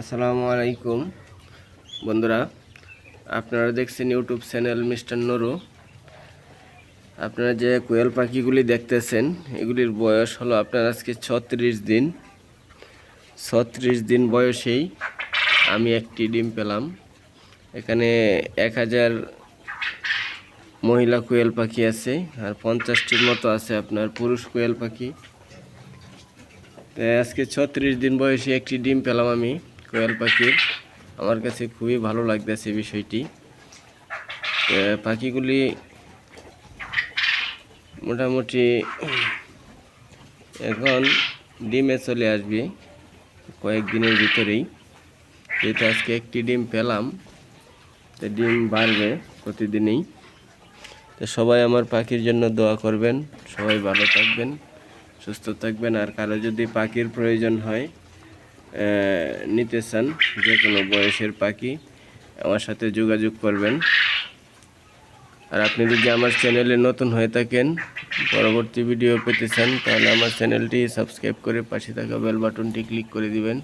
আসসালামু আলাইকুম। বন্ধুরা, আপনারা দেখছেন ইউটিউব চ্যানেল মিস্টার নুরু। আপনারা যে কোয়েল পাখিগুলি দেখতেছেন, এগুলির বয়স হলো আপনার আজকে ছত্রিশ দিন। ছত্রিশ দিন বয়সেই আমি একটি ডিম পেলাম। এখানে এক হাজার মহিলা কোয়েল পাখি আছে, আর পঞ্চাশটির মতো আছে আপনার পুরুষ কোয়েল পাখি। তো আজকে ছত্রিশ দিন বয়সে একটি ডিম পেলাম আমি। কোয়েল পাখির। আমার কাছে খুবই ভালো লাগতেছে বিষয়টি। পাখিগুলি মোটামুটি এখন ডিমে চলে আসবে কয়েকদিনের ভিতরেই। যেহেতু আজকে একটি ডিম পেলাম, তো ডিম বাড়বে প্রতিদিনই। তো সবাই আমার পাখির জন্য দোয়া করবেন, সবাই ভালো থাকবেন, সুস্থ থাকবেন। আর কারও যদি পাখির প্রয়োজন হয় নিতে চান যে কোনো বয়সের পাখি, আমার সাথে যোগাযোগ করবেন। আর আপনি যদি আমার চ্যানেলে নতুন হয়ে থাকেন, পরবর্তী ভিডিও পেতে চান তাহলে আমার চ্যানেলটি সাবস্ক্রাইব করে পাশে থাকা বেল বাটনটি ক্লিক করে দিবেন।